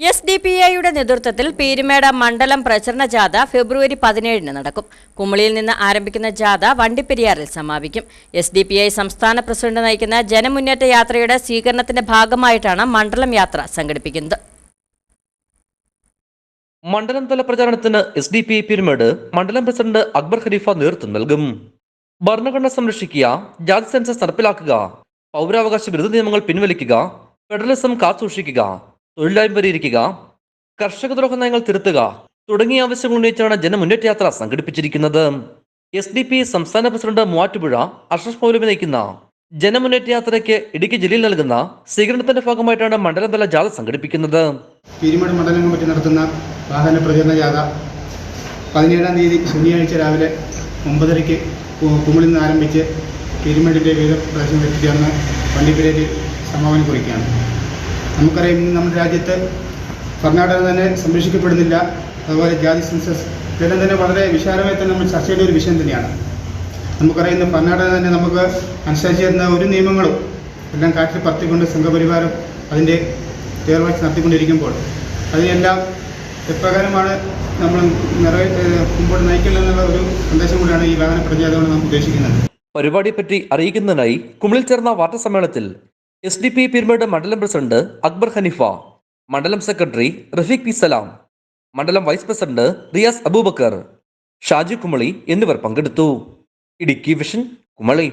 S D P ഐയുടെ നേതൃത്വത്തിൽ പീരുമേട മണ്ഡലം പ്രചരണ ജാഥ ഫെബ്രുവരി പതിനേഴിന് നടക്കും. കുമളിയിൽ നിന്ന് ആരംഭിക്കുന്ന ജാഥ വണ്ടിപ്പെരിയാറിൽ സമാപിക്കും. എസ് ഡി പി ഐ സംസ്ഥാന പ്രസിഡന്റ് നയിക്കുന്ന ജനമുന്നേറ്റ യാത്രയുടെ സ്വീകരണത്തിന്റെ ഭാഗമായിട്ടാണ് മണ്ഡലം യാത്ര സംഘടിപ്പിക്കുന്നത്. മണ്ഡലം തല പ്രചാരണത്തിന് S D P I Peermade മണ്ഡലം പ്രസിഡന്റ് അക്ബർ ഖലീഫ നേതൃത്വം നൽകും. ഭരണഘടന സംരക്ഷിക്കുക ജാതി സെൻസസ് നടപ്പിലാക്കുക പൗരാവകാശ വിരുദ്ധ നിയമങ്ങൾ പിൻവലിക്കുക ഫെഡറലിസം കാത്തുസൂക്ഷിക്കുക തൊഴിലില്ലായ്മ പരിഹരിക്കുക കർഷക ദ്രോഹ നയങ്ങൾ തിരുത്തുക തുടങ്ങിയ ആവശ്യങ്ങൾ ഉന്നയിച്ചാണ് ജനമുന്നേറ്റ യാത്ര സംഘടിപ്പിച്ചിരിക്കുന്നത്. എസ് ഡി പി സംസ്ഥാന പ്രസിഡന്റ് മൂവാറ്റുപുഴ അഷ്റഫ് മൗലവി നയിക്കുന്ന ജനമുന്നേറ്റ യാത്രയ്ക്ക് ഇടുക്കി ജില്ലയിൽ നൽകുന്ന സ്വീകരണത്തിന്റെ ഭാഗമായിട്ടാണ് മണ്ഡലതല ജാഥ സംഘടിപ്പിക്കുന്നത്. പീരിമേട് മണ്ഡലം കമ്മിറ്റി നടത്തുന്ന വാഹന പ്രചരണ ജാഥ പതിനേഴാം തീയതി ശനിയാഴ്ച രാവിലെ ഒമ്പതരയ്ക്ക് കുമിളിൽ നിന്ന് ആരംഭിച്ച് പീരിമേടിന്റെ വിവിധ പ്രദേശങ്ങളിൽ എത്തിച്ചേർന്ന് സമാപനം കുറിക്കുകയാണ്. നമുക്കറിയാം ഇന്ന് നമ്മുടെ രാജ്യത്ത് കർണാടക തന്നെ സംരക്ഷിക്കപ്പെടുന്നില്ല. അതുപോലെ ജാതി സെൻസസ് ഇതെല്ലാം തന്നെ വളരെ വിശാലമായി തന്നെ നമ്മൾ ചർച്ച ചെയ്യേണ്ട ഒരു വിഷയം തന്നെയാണ്. നമുക്കറിയാം ഇന്ന് കർണാടക തന്നെ നമുക്ക് അനുസരിച്ച് തരുന്ന ഒരു നിയമങ്ങളും എല്ലാം കാറ്റിൽ പറത്തിക്കൊണ്ട് സംഘപരിവാരം അതിന്റെ തേർവാഴ്ച നടത്തിക്കൊണ്ടിരിക്കുമ്പോൾ അതിനെല്ലാം എപ്രകാരമാണ് നമ്മൾ നിറവേ മുമ്പോട്ട് നയിക്കില്ലെന്നുള്ള ഒരു സന്ദേശം കൂടിയാണ് ഈ വാഹന നമ്മൾ നാം ഉദ്ദേശിക്കുന്നത്. പരിപാടിയെപ്പറ്റി അറിയിക്കുന്നതിനായി കുമിളിൽ ചേർന്ന വാർത്താ സമ്മേളനത്തിൽ എസ് ഡി പി പിരുമയുടെ മണ്ഡലം പ്രസിഡന്റ് അക്ബർ ഹനീഫ മണ്ഡലം സെക്രട്ടറി റഫീഖ് പി സലാം മണ്ഡലം വൈസ് പ്രസിഡന്റ് റിയാസ് അബൂബക്കർ ഷാജി കുമളി എന്നിവർ പങ്കെടുത്തു. ഇടുക്കി വിഷൻ കുമളി.